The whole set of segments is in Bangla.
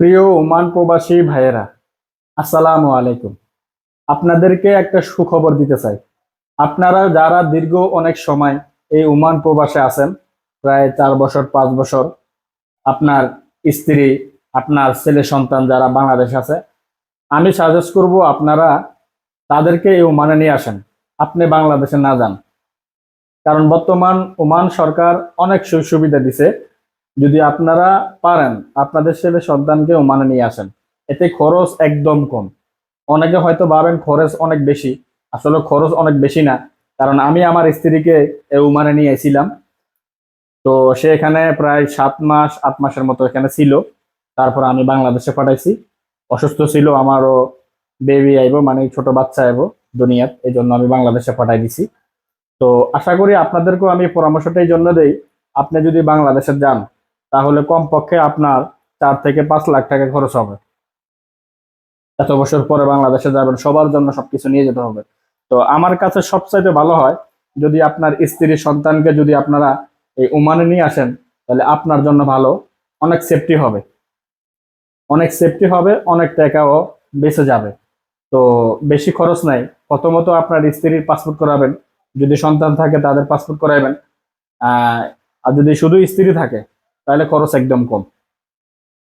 প্রিয় ওমান প্রবাসী ভাইয়েরা, আসসালামু আলাইকুম। আপনাদেরকে একটা সুখবর দিতে চাই। আপনারা যারা দীর্ঘ অনেক সময় এই ওমান প্রবাসে আছেন, প্রায় চার বছর, পাঁচ বছর, আপনার স্ত্রী, আপনার ছেলে সন্তান যারা বাংলাদেশ আছে, আমি সাজেস্ট করব আপনারা তাদেরকে এই ওমানে নিয়ে আসেন। আপনি বাংলাদেশে না যান। কারণ বর্তমান ওমান সরকার অনেক সুযোগ সুবিধা দিছে। যদি আপনারা পারেন, আপনাদের ছেলে সন্তানকে মানে নিয়ে আসেন। এতে খরচ একদম কম। অনেকে হয়তো ভাবেন খরচ অনেক বেশি। আসলে খরচ অনেক বেশি না। কারণ আমি আমার স্ত্রীকে এ ওমানে নিয়ে এসেছিলাম। তো সে এখানে প্রায় সাত মাস, আট মাসের মতো এখানে ছিল। তারপর আমি বাংলাদেশে পাঠাইছি। অসুস্থ ছিল আমারও বেবি আইবো মানে ছোট বাচ্চা আইবো দুনিয়াত এই জন্য আমি বাংলাদেশে পাঠাই দিছি। তো আশা করি আপনাদেরকেও আমি পরামর্শটা এই জন্য দেই। আপনি যদি বাংলাদেশে যান তাহলে কমপক্ষে আপনার চার থেকে পাঁচ লাখ টাকা খরচ হবে। এত বছর পরে বাংলাদেশে যাবেন, সবার জন্য সবকিছু নিয়ে যেতে হবে। তো আমার কাছে সবচাইতে ভালো হয়, যদি আপনার স্ত্রী সন্তানকে যদি আপনারা এই ওমানে নিয়ে আসেন, তাহলে আপনার জন্য ভালো। অনেক সেফটি হবে। অনেক সেফটি হবে, অনেক টাকাও বেঁচে যাবে। তো বেশি খরচ নাই। প্রথমত আপনার স্ত্রীর পাসপোর্ট করাবেন। যদি সন্তান থাকে, তাদের পাসপোর্ট করাবেন আর যদি শুধু স্ত্রী থাকে তাহলে খরচ একদম কম।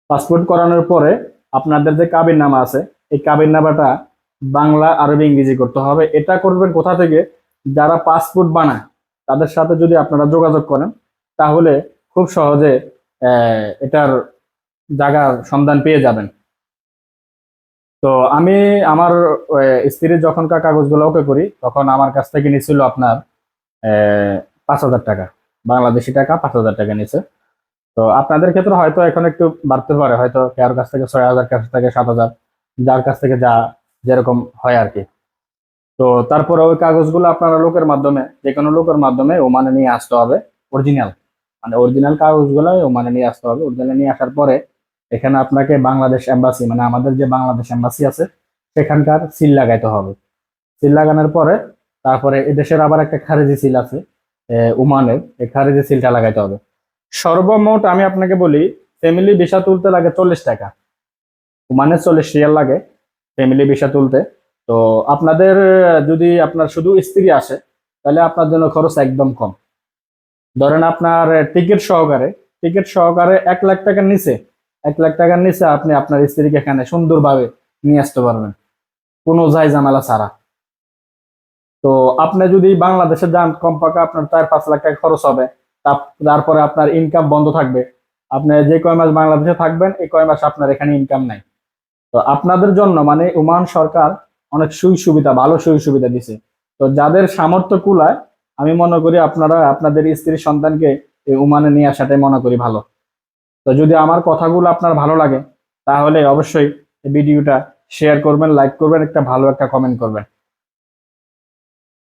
পাসপোর্ট করানোর পরে আপনাদের যে কাবির নামা আছে, এই কাবির নামাটা বাংলা, আরবি, ইংরেজি করতে হবে। এটা করবেন কোথা থেকে? যারা পাসপোর্ট বানায়, তাদের সাথে যদি আপনারা যোগাযোগ করেন, তাহলে খুব সহজে এটার জায়গার সন্ধান পেয়ে যাবেন। তো আমি আমার স্ত্রীর যখনকার কাগজগুলো ওকে করি, তখন আমার কাছ থেকে নিয়েছিল আপনার পাঁচ হাজার টাকা। বাংলাদেশি টাকা পাঁচ হাজার টাকা নিছে তো আপনাদের ক্ষেত্রে হয়তো এখন একটু বাড়তে পারে, হয়তো কারোর কাছ থেকে ছয় হাজার কাছ থেকে সাত হাজার, যার কাছ থেকে যা যেরকম হয় আর কি। তো তারপরে ওই কাগজগুলো আপনারা লোকের মাধ্যমে যে কোনো লোকের মাধ্যমে ওমানে নিয়ে আসতে হবে অরিজিনাল মানে অরিজিনাল কাগজগুলো ওমানে নিয়ে আসতে হবে। অরিজিনাল নিয়ে আসার পরে এখানে আপনাকে বাংলাদেশ এম্বাসি মানে আমাদের যে বাংলাদেশ এম্বাসি আছে, সেখানকার সিল লাগাইতে হবে। সিল লাগানোর পরে তারপরে এদেশের আবার একটা খারেজি সিল আছে ওমানের। এই খারেজি সিলটা লাগাইতে হবে। সর্বমোট আমি আপনাকে বলি ফ্যামিলি ভিসা তুলতে লাগে চল্লিশ টাকা। মানে চল্লিশ রিয়াল লাগে ফ্যামিলি ভিসা তুলতে। তো আপনাদের, যদি আপনার শুধু স্ত্রী আসে, তাহলে আপনার জন্য খরচ একদম কম। ধরেন আপনার টিকিট সহকারে টিকিট সহকারে এক লাখ টাকার নিচে, এক লাখ টাকার নিচে আপনি আপনার স্ত্রীকে এখানে সুন্দরভাবে নিয়ে আসতে পারবেন। কোনো যাই ঝামেলা ছাড়া। তো আপনি যদি বাংলাদেশে যান, কমপক্ষে আপনার চার পাঁচ লাখ টাকা খরচ হবে। তারপরে আপনার ইনকাম বন্ধ থাকবে। আপনি যে কয় মাস বাংলাদেশে থাকবেন, এই কয় মাস আপনার এখানে ইনকাম নাই। তো আপনাদের জন্য মানে ওমান সরকার অনেক সুই সুবিধা ভালো সুই সুবিধা দিছে। তো যাদের সামর্থ্য কুলায়, আমি মনে করি আপনারা আপনাদের স্ত্রী সন্তানকে এই ওমানে নিয়ে আসাটাই মনে করি ভালো। তো যদি আমার কথাগুলো আপনার ভালো লাগে, তাহলে অবশ্যই ভিডিওটা শেয়ার করবেন লাইক করবেন, একটা ভালো একটা কমেন্ট করবেন।